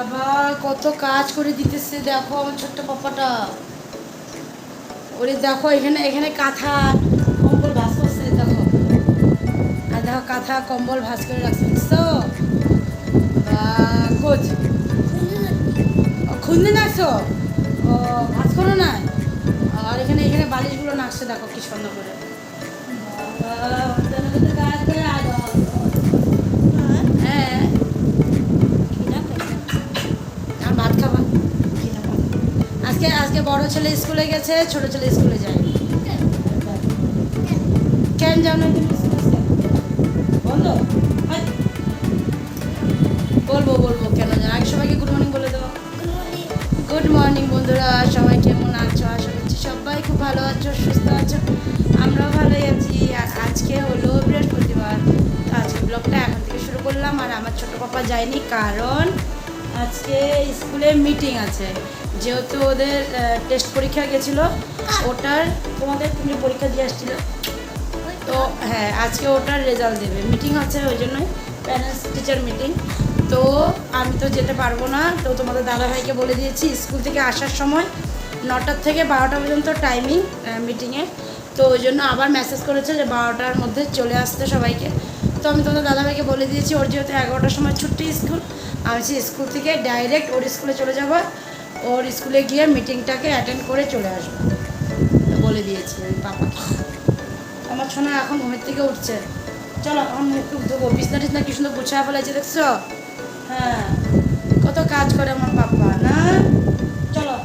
বাবা কত কাজ করে দিতেছে। দেখো আমার ছোট্ট পাপাটা। ওরে দেখো এখানে এখানে কাঁথা কম্বল ভাস করছে দেখো। আর দেখো কাঁথা কম্বল ভাস করে রাখছে দেখছ কোচ। খুঁজতে নাকছো ও ভাস করো না আর এখানে এখানে বালিশগুলো নাকছে দেখো কি সুন্দর করে। বাবা, ওদের মধ্যে কাজ করে আয় বাবা। হ্যাঁ আর ভাত খাবা আজকে আজকে বড় ছেলে স্কুলে গেছে, ছোট ছেলে স্কুলে যায়নি। কেন যাও না বলব বলব, কেন যাও আগে সবাইকে গুড মর্নিং বলে দেবো গুড মর্নিং বন্ধুরা, সবাই কেমন আছো? আশা করছি সবাই খুব ভালো আছো, সুস্থ আছো। আমরাও ভালোই আছি। আর আজকে হলো বৃহস্পতিবার। তো আজকে ব্লগটা এখন থেকে শুরু করলাম। আর আমার ছোট পাপা যায়নি কারণ আজকে স্কুলে মিটিং আছে। যেহেতু ওদের টেস্ট পরীক্ষা গেছিল, ওটার তোমাদের তুমি পরীক্ষা দিয়ে আসছিল। তো হ্যাঁ আজকে ওটার রেজাল্ট দেবে। মিটিং আছে ওই জন্যই প্যারেন্টস টিচার মিটিং তো আমি তো যেতে পারব না, তো তোমাদের দাদাভাইকে বলে দিয়েছি, স্কুল থেকে আসার সময় নটার থেকে বারোটা পর্যন্ত টাইমিং মিটিংয়ে তো ওই জন্য আবার মেসেজ করেছে যে বারোটার মধ্যে চলে আসতে সবাইকে। তো আমি তোমাদের দাদাভাইকে বলে দিয়েছি, ওর যেহেতু এগারোটার সময় ছুটি স্কুল, আমি স্কুল থেকে ডাইরেক্ট ওর স্কুলে চলে যাব। ওর স্কুলে গিয়ে মিটিংটাকে অ্যাটেন্ড করে চলে আসব। বলে দিয়েছি আমি পাপাকে। আমার ছোনা এখন ঘুমের থেকে উঠছে। চলো, এখন একটু দেবো বিছনা টিছনা কি সুন্দর গুছায় ফেলেছে দেখছ? হ্যাঁ কত কাজ করে আমার পাপা, না? চলো।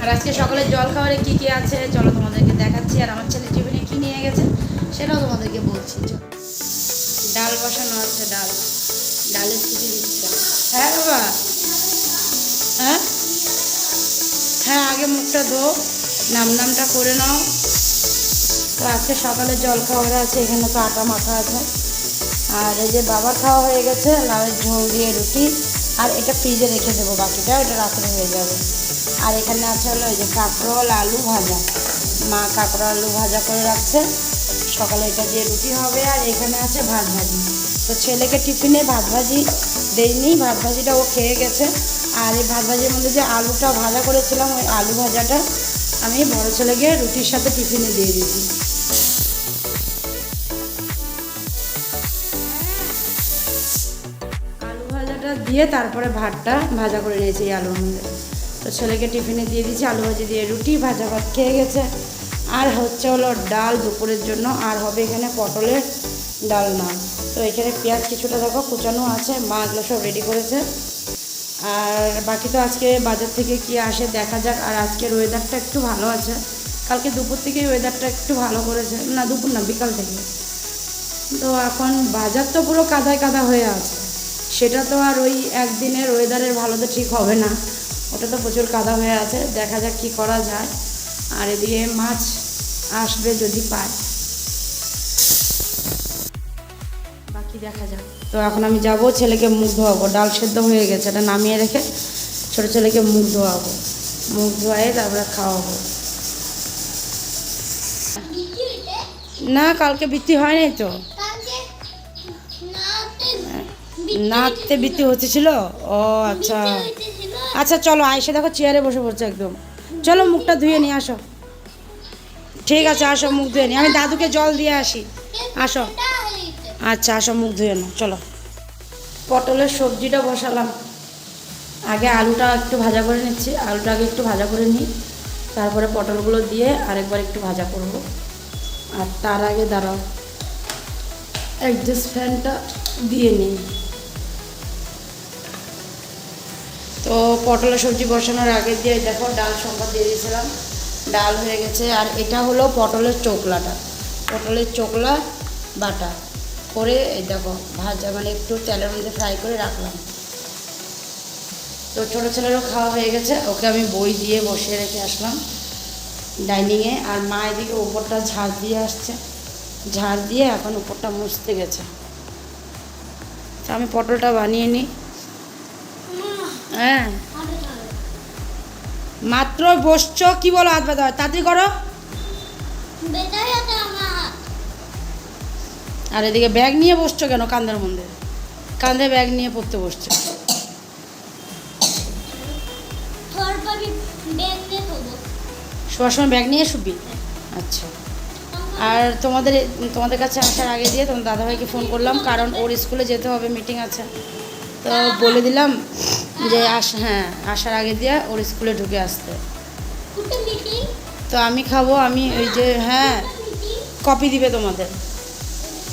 আর আজকে সকালে জল খাবারে কী কী আছে, চলো তোমাদেরকে দেখাচ্ছি। আর আমার ছেলে টিফিনে কী নিয়ে গেছে, সেটাও তোমাদেরকে বলছি। চলো। ডাল বসানো আছে, ডাল। ডালের সিটি দিচ্ছে। হ্যাঁ বাবা। হ্যাঁ? হ্যাঁ আগে মুখটা ধো নাম নামটা করে নাও। তো আজকে সকালে জল খাওয়ার আছে, এখানে তো আটা মাখা আছে। আর এই যে বাবার খাওয়া হয়ে গেছে লাউয়ের ঝোল দিয়ে রুটি। আর এটা ফ্রিজে রেখে দেবো, বাকিটা ওটা রাত্রে হয়ে যাবে। আর এখানে আছে হলো ওই যে কাঁকরোল আলু ভাজা। মা কাঁকরোল আলু ভাজা করে রাখছে। সকালে এটা দিয়ে রুটি হবে, আর এখানে আছে ভাত ভাজি। তো ছেলেকে টিফিনে ভাত ভাজি দেয়নি ভাত ভাজিটা ও খেয়ে গেছে। আর এই ভাত ভাজির মধ্যে যে আলুটা ভাজা করেছিলাম, ওই আলু ভাজাটা আমি বড় ছেলেকে রুটির সাথে টিফিনে দিয়ে দিয়েছি। আলু ভাজাটা দিয়ে তারপরে ভাতটা ভাজা করে নিয়েছি এই আলুর মধ্যে। তো ছেলেকে টিফিনে দিয়ে দিয়েছি, আলু ভাজি দিয়ে রুটি, ভাজা ভাত খেয়ে গেছে। আর হচ্ছে হলো ডাল দুপুরের জন্য, আর হবে এখানে পটলের ডালনা। তো এখানে পেঁয়াজ কিছুটা দেখো কুচানো আছে, মা এগুলো সব রেডি করেছে। আর বাকি তো আজকে বাজার থেকে কি আসে দেখা যাক, আর আজকের ওয়েদারটা একটু ভালো আছে। কালকে দুপুর থেকে ওয়েদারটা একটু ভালো করেছে। না, দুপুর না, বিকাল থেকে। তো এখন বাজার তো পুরো কাদায় কাদা হয়ে আছে। সেটা তো আর ওই একদিনের ওয়েদারের ভালো তো ঠিক হবে না। ওটা তো প্রচুর কাদা হয়ে আছে। দেখা যাক কি করা যায়। আর এদিকে মাছ আসবে যদি পায়। তো এখন আমি যাব, ছেলেকে মুখ ধোয়াবো। ডাল সেদ্ধ হয়ে গেছে, এটা নামিয়ে রেখে ছোটো ছেলেকে মুখ ধোয়াবো। মুখ ধোয়াই তারপরে খাওয়াবো। না, কালকে বৃত্তি হয় নাই তো। নাচতে বৃত্তি হচ্ছিল? ও আচ্ছা। আচ্ছা চলো আইসে দেখো চেয়ারে বসে পড়ছে একদম। চলো, মুখটা ধুয়ে নিয়ে আসো। ঠিক আছে, আসো, মুখ ধুয়ে নিই আমি দাদুকে জল দিয়ে আসি। আসো। আচ্ছা আসো মুখ ধুয়ে নাও, চলো। পটলের সবজিটা বসালাম। আগে আলুটা একটু ভাজা করে নিচ্ছি। আলুটা আগে একটু ভাজা করে নিই। তারপরে পটলগুলো দিয়ে আরেকবার একটু ভাজা করব। আর তার আগে দাঁড়াও। অ্যাডজাস্ট ফ্যানটা দিয়ে নিই। তো পটলের সবজি বসানোর আগে দিয়ে দেখো, ডাল সম্বাদ দিয়ে দিয়েছিলাম। ডাল হয়ে গেছে। আর এটা হলো পটলের চোকলাটা। পটলের চোকলা বাটা। করে, এই দেখো, ভাজা মানে একটু তেলের মধ্যে ফ্রাই করে রাখলাম। তো ছোটো ছেলেরও খাওয়া হয়ে গেছে, ওকে আমি বই দিয়ে বসিয়ে রেখে আসলাম ডাইনিংয়ে। আর মা এদিকে উপরটা ঝাড় দিয়ে আসছে। ঝাড় দিয়ে এখন উপরটা মুছতে গেছে। আমি পটলটা বানিয়ে নিই। হ্যাঁ। মাত্র বসছো, কি বলো হাত ব্যথা তাড়াতাড়ি করো। আর এদিকে ব্যাগ নিয়ে বসছো কেন কান্দার মধ্যে? কাঁধে ব্যাগ নিয়ে পড়তে বসছো। শোয়ার সময় ব্যাগ নিয়ে শুবি? আচ্ছা। আর তোমাদের তোমাদের কাছে আসার আগে দিয়ে তোমার দাদাভাইকে ফোন করলাম কারণ ওর স্কুলে যেতে হবে মিটিং আছে। তো বলে দিলাম যে আস হ্যাঁ আসার আগে দিয়ে ওর স্কুলে ঢুকে আসতে। তো আমি খাব আমি ওই যে হ্যাঁ কপি দিবে তোমাদের।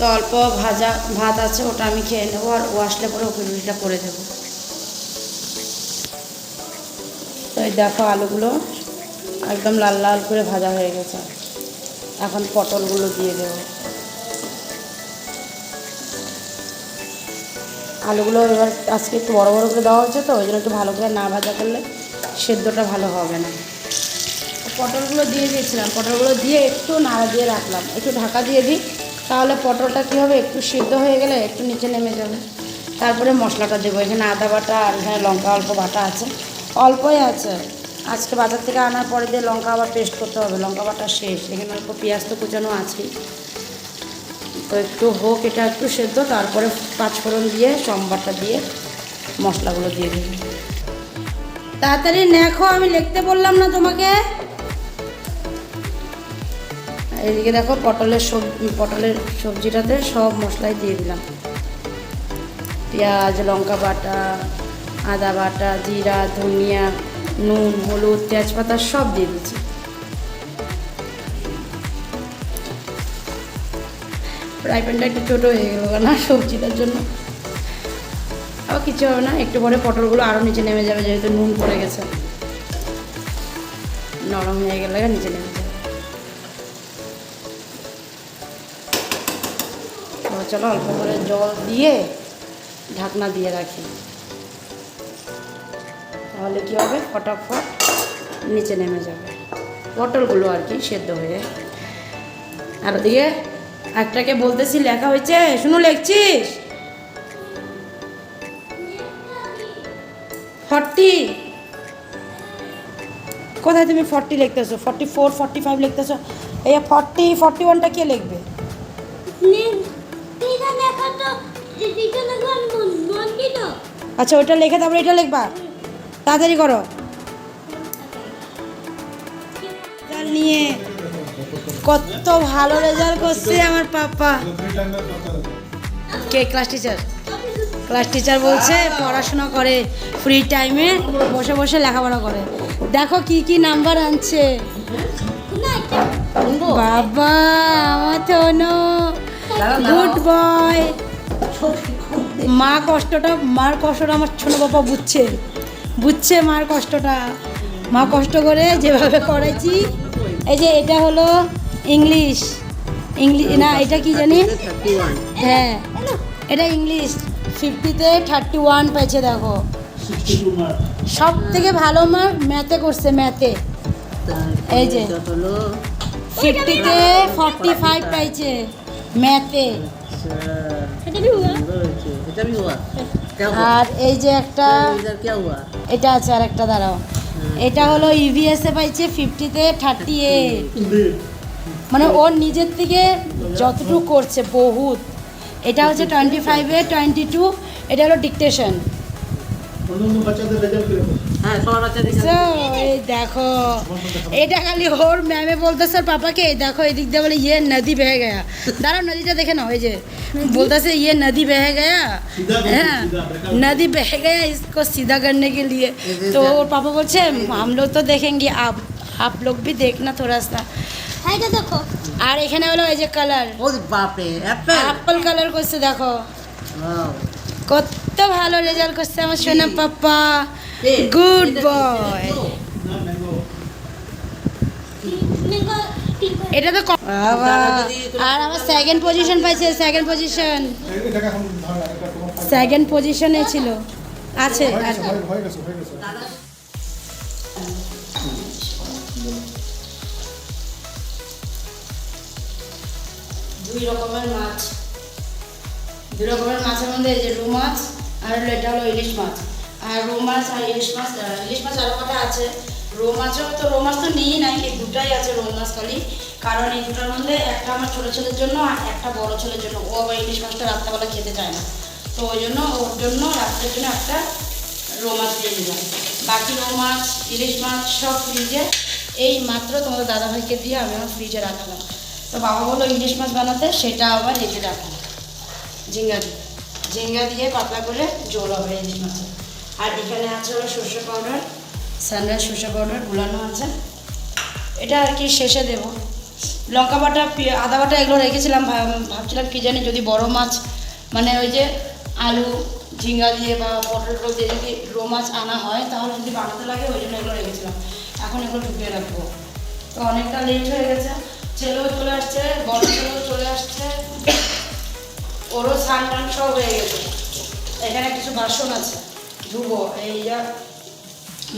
তো অল্প ভাজা ভাত আছে, ওটা আমি খেয়ে নেব আর ও আসলে পরে ওকে রুটিটা করে দেবো। তো এই দেখো আলুগুলো একদম লাল লাল করে ভাজা হয়ে গেছে। এখন পটলগুলো দিয়ে দেবো। আলুগুলো এবার আজকে একটু বড়ো বড়ো করে দেওয়া হচ্ছে তো, ওই জন্য একটু ভালো করে না ভাজা করলে সেদ্ধটা ভালো হবে না। পটলগুলো দিয়ে দিয়েছিলাম, পটলগুলো দিয়ে একটু নাড়া দিয়ে রাখলাম। একটু ঢাকা দিয়ে দিই তাহলে পটলটা কী হবে? একটু সিদ্ধ হয়ে গেলে একটু নিচে নেমে যাবে। তারপরে মশলাটা দেবো। এখানে আদা বাটা আর এখানে লঙ্কা অল্প বাটা আছে। অল্পই আছে। আজকে বাজার থেকে আনার পরে দিয়ে লঙ্কা আবার পেস্ট করতে হবে। লঙ্কা বাটা শেষ। এখানে অল্প পেঁয়াজ তো কুচানো আছেই। তো একটু হোক, এটা একটু সেদ্ধ। তারপরে পাঁচফোড়ন দিয়ে, সম্বারটা দিয়ে মশলাগুলো দিয়ে দিই তাড়াতাড়ি নেখো, আমি লিখতে বললাম না তোমাকে। এদিকে দেখো পটলের সবজি পটলের সবজিটাতে সব মশলাই দিয়ে দিলাম। পেঁয়াজ, লঙ্কা বাটা, আদা বাটা, জিরা, ধনিয়া, নুন, হলুদ, তেজপাতা সব দিয়ে দিচ্ছি। ফ্রাই প্যানটা একটু ছোটো হয়ে গেল না সবজিটার জন্য। আবার কিছু হবে না, একটু পরে পটলগুলো আরও নিচে নেমে যাবে যেহেতু নুন পড়ে গেছে। নরম হয়ে গেলে নিচে নেমে যাবে। চলো অল্প করে জল দিয়ে ঢাকনা দিয়ে রাখি। তাহলে কী হবে? ফটাফট নিচে নেমে যাবে। পটলগুলো আর কি সেদ্ধ হয়ে আর ওদিকে একটাকে বলতেছি, লেখা হয়েছে? শুনো, লিখছিস? ফর্টি। কোথায় তুমি ফর্টি লিখতেছো? ফর্টি ফোর, ফর্টি ফাইভ লিখতেছো? এই ফর্টি ফর্টি ওয়ানটা কে লিখবে? আচ্ছা ওটা লিখে তারপরে এটা লিখবা। তাড়াতাড়ি করো। নিয়ে। কত ভালো রেজাল্ট করছে আমার পাপা। কে ক্লাস টিচার ক্লাস টিচার বলছে পড়াশোনা করে ফ্রি টাইমে বসে বসে লেখাপড়া করে। দেখো কি কি নাম্বার আনছে। বাবা আমার তো গুড বয়। মা কষ্টটা মার কষ্টটা আমার ছোট বাবা বুঝছে। বুঝছে মার কষ্টটা। মা কষ্ট করে যেভাবে করেছি এই যে এটা হলো ইংলিশ। ইংলিশ না এটা কি জানি? হ্যাঁ এটা ইংলিশ। ফিফটিতে থার্টি ওয়ান পেয়েছে দেখো। সব থেকে ভালো মার্ক ম্যাথে করছে ম্যাথে। এই যে ফিফটিতে ফর্টি ফাইভ পাইছে ম্যাতে। আর এই যে একটা এটা আছে আর একটা দাঁড়াও। এটা হলো ইভিএসএ পাইছে ফিফটিতে থার্টি এ মানে ওর নিজের থেকে যতটুকু করছে বহুত। এটা হচ্ছে টোয়েন্টি ফাইভে টোয়েন্টি টু এটা হলো ডিকটেশন অন্যান্য বাচ্চাদের রেজাল্ট কিরকম হ্যাঁ সবার বাচ্চা দেখে এই দেখো এটা খালি ওর ম্যামে বলতেছে ওর পাপাকে "এই দেখো এদিক দিয়ে বলে ইয়ে নদী বেহে গয়া দাঁড়াও নদীটা দেখে নাও এই যে বলতেছে ইয়ে नदी बह गया सीधा करने, हाँ सीधा, बेटा। नदी बह गया इसको सीधा करने के लिए तो ওর পাপা বলছে हम लोग तो देखेंगे आप आप लोग भी देखना थोड़ा सा হ্যাঁ এটা দেখো আর এখানে হলো এই যে কালার ও বাপ রে অ্যাপেল অ্যাপল কালার করছে দেখো ওয়াও কত ভালো রেজাল্ট করছে আমার সোনা পাপা এ, গুড? বয় ম্যাঙ্গো ম্যাঙ্গো এটা তো আর আমার সেকেন্ড পজিশন পাইছে সেকেন্ড পজিশন। সেকেন্ড পজিশনে ছিল আছে। দুই রকমের মাছ দুই রকমের মাছের মধ্যে এই যে রু মাছ আর হলো এটা হলো ইলিশ মাছ আর রু মাছ আর ইলিশ মাছ ইলিশ মাছ আরও কটা আছে? রৌ মাছও তো রৌ মাছ তো নিই নাই এই দুটাই আছে রৌ মাছ খালি। কারণ এই দুটার মধ্যে একটা আমার ছোটো ছেলের জন্য আর একটা বড় ছেলের জন্য। ও আবার ইলিশ মাছটা রাত্রেবেলা খেতে চায় না। তো ওই জন্য ওর জন্য রাত্রের জন্য একটা রৌ মাছ দিয়ে দিলাম। বাকি রৌ মাছ ইলিশ মাছ সব ফ্রিজে। এই মাত্র তোমাদের দাদাভাইকে দিয়ে আমি আমার ফ্রিজে রাখলাম। তো বাবা বলল, ইলিশ মাছ বানাতে? সেটা আবার রেখে রাখলাম ঝিঙ্গা দিয়ে। ঝিঙ্গা দিয়ে পাতলা করে জোল হবে ইলিশ মাছের। আর এখানে আছে হলো সর্ষে পাউডার সানরাইজ সর্ষে পাউডার গুলানো আছে। এটা আর কি শেষে দেবো। লঙ্কা বাটা আদা বাটা এগুলো রেখেছিলাম ভাবছিলাম কি জানি যদি বড় মাছ মানে ওই যে আলু, ঝিঙ্গা দিয়ে বা পটল দিয়ে যদি রো মাছ আনা হয়, তাহলে যদি বানাতে লাগে, ওই জন্য এগুলো রেখেছিলাম। এখন এগুলো ঢুকিয়ে রাখব। তো অনেকটা লেট হয়ে গেছে। ছেলেও চলে আসছে, বড় ছেলেও চলে আসছে। ওরও স্নান সব হয়ে গেছে। এখানে কিছু বাসন আছে। ধুবো এই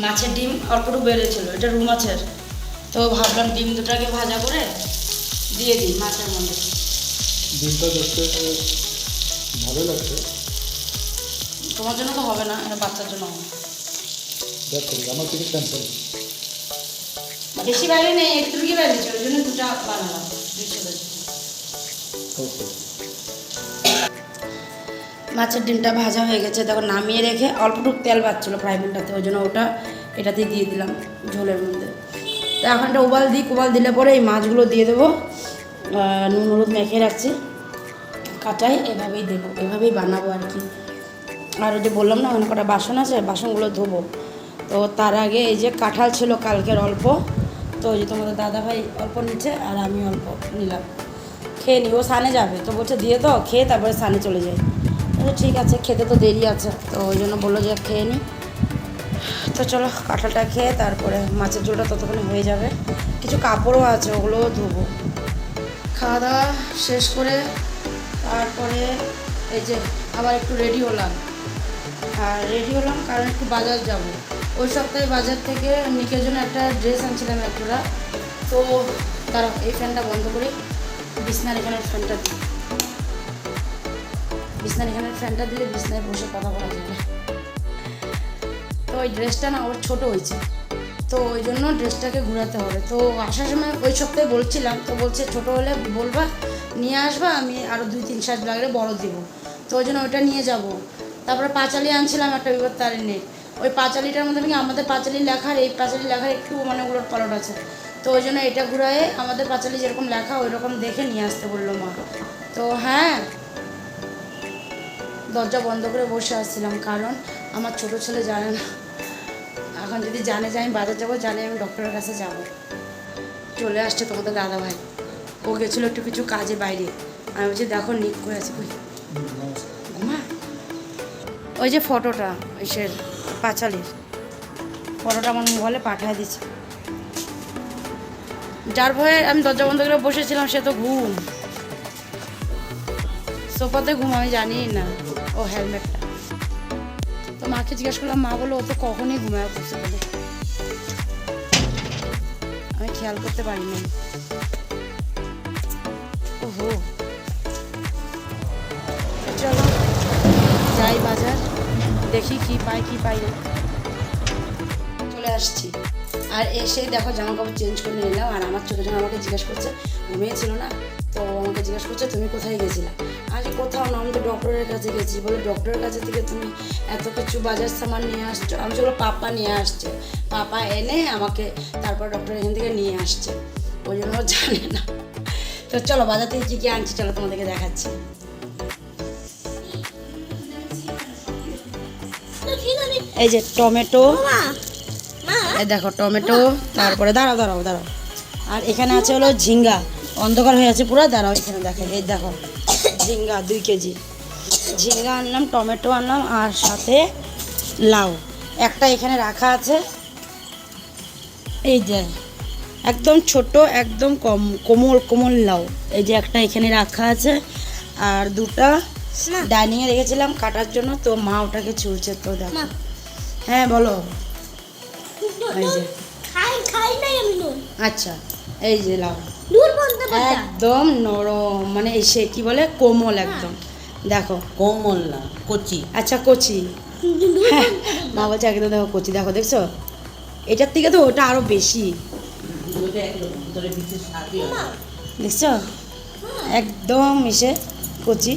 মাছের ডিম অল্পটুকু বেড়েছিল এটা রু মাছের। তো ভাবলাম ডিম দুটাকে ভাজা করে দিয়ে দিই মাছের মধ্যে। ডিমটা দেখতে ভালো লাগছে। তোমার জন্য তো হবে না এটা বাচ্চার জন্য হবে। আমার ক্যান্সেল বেশি বাইরে নেই একটুকি বেড়েছে ওই জন্য দুটা বানালাম দুই। ওকে মাছের ডিমটা ভাজা হয়ে গেছে। তখন নামিয়ে রেখে অল্পটুকু তেল বাচ্ছিলো ফ্রাই প্যানটাতে, ওই জন্য ওটা, এটাতে দিয়ে দিলাম ঝোলের মধ্যে। তো এখন একটা উবাল দিই উবাল দিলে পরে এই মাছগুলো দিয়ে দেবো। নুন হলুদ মেখে রাখছি। কাটাই এভাবেই দেবো, এভাবেই বানাবো আর কি। আর ওই যে বললাম না অনেক কটা বাসন আছে, বাসনগুলো ধোবো। তো তার আগে এই যে কাঁঠাল ছিল কালকের অল্প, তো ওই যে তোমাদের দাদা ভাই অল্প নিচ্ছে আর আমি অল্প নিলাম। খেয়ে নি, ও সানে যাবে, তো বলছে দিয়ে তো খেয়ে তারপরে সানে চলে তো ঠিক আছে, খেতে তো দেরি আছে। তো ওই জন্য বলল যে, খেয়ে নি। তো চলো, কাঁঠালটা খেয়ে তারপরে মাছের ঝোলটা ততক্ষণে হয়ে যাবে। কিছু কাপড়ও আছে, ওগুলোও ধোবো। খাওয়া দাওয়া শেষ করে তারপরে এই যে, আবার একটু রেডি হলাম। আর রেডি হলাম কারণ একটু বাজার যাব। ওই সপ্তাহে বাজার থেকে নিকের জন্য একটা ড্রেস আনছিলাম একটা তো তারা এই ফ্যানটা বন্ধ করি। বিছনার এখানে ফ্যানটা বিছনার এখানের ফ্যানটা দিলে বিছনায় বসে কথা বলা যাবে তো ওই ড্রেসটা না ওর ছোটো হয়েছে। তো ওই জন্য ড্রেসটাকে ঘোরাতে হবে। তো আসার সময় ওই সপ্তাহে বলছিলাম, তো বলছে ছোটো হলে বলবা, নিয়ে আসবা, আমি আরও দুই, তিন, সাত লাগলে বড় দেবো। তো ওই জন্য ওইটা নিয়ে যাব। তারপরে পাঁচালি আনছিলাম একটা বিপদ তারিণে ওই পাঁচালিটার মধ্যে নাকি আমাদের পাঁচালি লেখার, এই পাঁচালি লেখার একটু মানে উলট পালট আছে। তো ওই জন্য এটা ঘুরায়ে আমাদের পাঁচালি যেরকম লেখা ওই রকম দেখে নিয়ে আসতে বলল মা। তো হ্যাঁ দরজা বন্ধ করে বসে আসছিলাম, কারণ আমার ছোট ছেলে জানে না। এখন যদি জানে যে আমি বাজার যাব, জানে আমি ডক্টরের কাছে যাব। চলে আসছে তোমাদের দাদা ভাই ও গেছিল একটু কিছু কাজে বাইরে। আমি বলছি, দেখো, নিক করে আছে ঘুমা। ওই যে ফটোটা, ওই ইসের পাঁচালির। ফটোটা আমার মোবাইলে পাঠিয়ে দিচ্ছে যার ভয়ে আমি দরজা বন্ধ করে বসেছিলাম, সে তো ঘুম। সোফাতে ঘুম, আমি জানি না। ও হেলমেটটা তো মাকে জিজ্ঞেস করলাম, মা বলো ও তো কখনই ঘুমায় বসে বলে আমি খেয়াল করতে পারিনি। ওহো। চলো, যাই বাজার, দেখি কি পাই কি পাই চলে আসছি। আর এসেই দেখো জামা কাপড় চেঞ্জ করে নিলাম আর আমার চোখে জন আমাকে জিজ্ঞেস করছে ঘুমিয়েছিল না? তো আমাকে জিজ্ঞেস করছে তুমি কোথায় গেছিলে? আরে কোথাও না আমি তো ডক্টরের কাছে গেছি। বলে ডক্টরের কাছে থেকে তুমি এত কিছু বাজার সামান নিয়ে আসছো? আমি সেগুলো পাপা নিয়ে আসছে। পাপা এনে আমাকে তারপর ডক্টর এখান থেকে নিয়ে আসছে। ওই জন্য জানে না। তো চলো বাজার থেকে কী কী আনছি চলো তোমাদেরকে দেখাচ্ছি। এই যে টমেটো। এই দেখো টমেটো তারপরে দাঁড়াও দাঁড়াও দাঁড়াও। আর এখানে আছে হলো ঝিঙ্গা। অন্ধকার হয়ে আছে পুরো দাঁড়াও এখানে দেখো এই দেখো ঝিঙ্গা দুই কেজি। ঝিঙ্গা আনলাম টমেটো আনলাম আর সাথে লাউ। একটা এখানে রাখা আছে। এই যে একদম ছোট একদম কম কোমল কোমল লাউ। এই যে একটা এখানে রাখা আছে আর দুটা ডাইনিংয়ে রেখেছিলাম কাটার জন্য তো মা ওটাকে ছুলছে তো দেখো। হ্যাঁ বলো। এই যে আচ্ছা এই যে লাউ। একদম নরম মানে এই সে কি বলে কোমল একদম। দেখো। কোমল না কচি। আচ্ছা কচি। হ্যাঁ। মা বলছে একদম দেখো কচি দেখো দেখছ? এটার থেকে তো ওটা আরও বেশি। স্বাদই হয়। দেখছ? একদম মিশে কচি।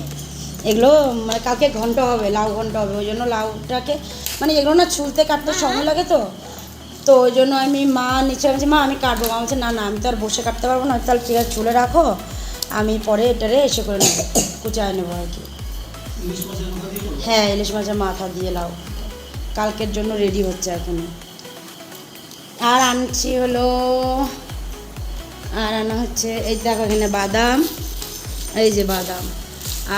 এগুলো মানে কালকে ঘন্ট হবে লাউ ঘন্ট হবে ওই জন্য লাউটাকে মানে এগুলো না ছুলতে কাটতে সময় লাগে তো। তো ওই জন্য আমি মা নিচে বলছি মা আমি কাটবো। মা বলছে না না আমি তো আর বসে কাটতে পারব না তাহলে ঠিক আছে ছুলে রাখো আমি পরে এটারে এসে করে নেব কুচায় নেব আর কি। হ্যাঁ ইলিশ মাছের মাথা দিয়ে লাউ। কালকের জন্য রেডি হচ্ছে এখনও। আর আনছি হলো আর আনা হচ্ছে এই দেখো এখানে বাদাম এই যে বাদাম।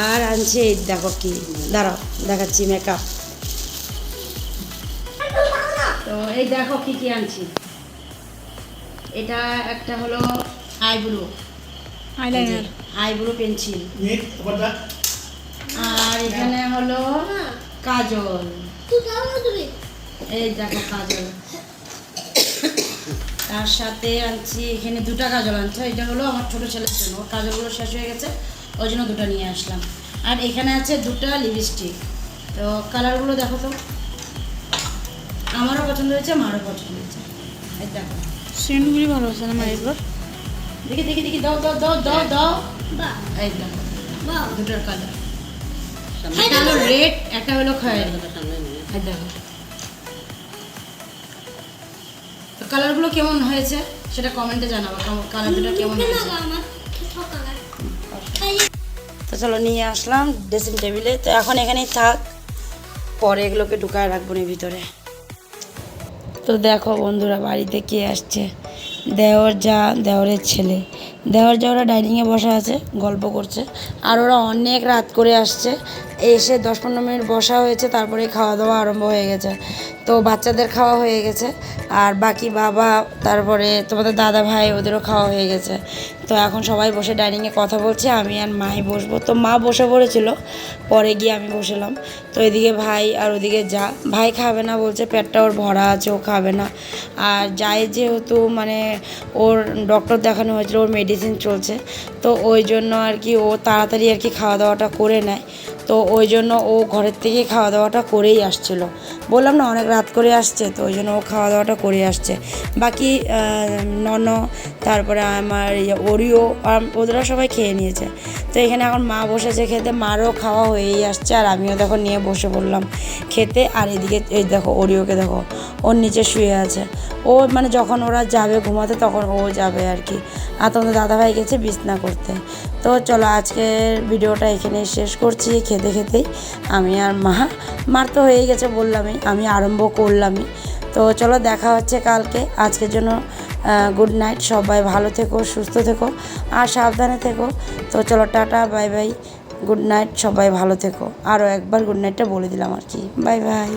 আর আনছি এই দেখো কি দাঁড়াও দেখাচ্ছি মেকআপ এই দেখো কি কি আনছি। এটা একটা হলো আইব্রো আইলাইনার আইব্রো পেন্সিল আর এখানে হলো কাজল। তুই দাও না তুমি এই দেখো কাজল। তার সাথে আনছি এখানে দুটা কাজল আনছে। এটা হলো আমার ছোটো ছেলের জন্য। ওর কাজলগুলো শেষ হয়ে গেছে ওই জন্য দুটো নিয়ে আসলাম। আর এখানে আছে দুটা লিপস্টিক তো কালারগুলো দেখো তো। আমারও পছন্দ হয়েছে মারও পছন্দ হয়েছে। এই দেখো। সেন্টগুলি ভালো আছে না মায়ের দেখি দেখি দেখি দাও দাও দাও দাও দাও। এই দেখো দুটোর কালার একটা হলো রেড একটা হলো খয়েরি। এই দেখো। তো কালারগুলো কেমন হয়েছে সেটা কমেন্টে জানাব। কালার দুটো কেমন হয়েছে? তো চলো নিয়ে আসলাম ড্রেসিং টেবিলে তো এখন এখানেই থাক পরে এগুলোকে ঢুকায় রাখব নি ভিতরে। তো দেখো বন্ধুরা বাড়িতে কে আসছে? দেওর যা, দেওরের ছেলে। দেওর যা, ওরা ডাইনিংয়ে বসা আছে, গল্প করছে। আর ওরা অনেক রাত করে আসছে। এসে দশ পনেরো মিনিট বসা হয়েছে তারপরে খাওয়া দাওয়া আরম্ভ হয়ে গেছে। তো বাচ্চাদের খাওয়া হয়ে গেছে। আর বাকি বাবা, তারপরে তোমাদের দাদা ভাই, ওদেরও খাওয়া হয়ে গেছে। তো এখন সবাই বসে ডাইনিংয়ে কথা বলছে, আমি আর মাই বসবো। তো মা বসে পড়েছিল, পরে গিয়ে আমি বসলাম। তো এদিকে ভাই আর ওদিকে যা। ভাই খাবে না বলছে, পেটটা ওর ভরা আছে, ও খাবে না। আর যাই যেহেতু মানে ওর ডক্টর দেখানো হয়েছিল, ওর মেডিসিন চলছে। তো ওই জন্য আর কি ও তাড়াতাড়ি আর কি খাওয়া দাওয়াটা করে নেয়। তো ওই জন্য ও ঘরের থেকে খাওয়া দাওয়াটা করেই আসছিল। বললাম, না, অনেক রাত করে আসছে। তো ওই জন্য ও খাওয়া দাওয়াটা করে আসছে। বাকি নন, তারপরে আমার ইয়ে ওরিও আর ওদেরা সবাই খেয়ে নিয়েছে। তো এখানে এখন মা বসেছে খেতে, মারও খাওয়া হয়েই আসছে। আর আমিও দেখো নিয়ে বসে পড়লাম খেতে। আর এদিকে, এই দেখো, ওরিওকে দেখো। ওর নিচে শুয়ে আছে। ও মানে যখন ওরা যাবে ঘুমাতে তখন ও যাবে আর কি। আর তোমাদের দাদাভাই গেছে বিছনা করতে। তো চলো আজকের ভিডিওটা এখানে শেষ করছি খেতে খেতেই। আমি আর মা, মার তো হয়ে গেছে বললামই, আমি আরম্ভ করলামই। তো চলো দেখা হচ্ছে কালকে। আজকের জন্য গুড নাইট সবাই ভালো থেকো, সুস্থ থেকো আর সাবধানে থেকো। তো চলো tata bye bye good night সবাই ভালো থেকো। আরও একবার গুড নাইটটা বলে দিলাম আর কি। Bye bye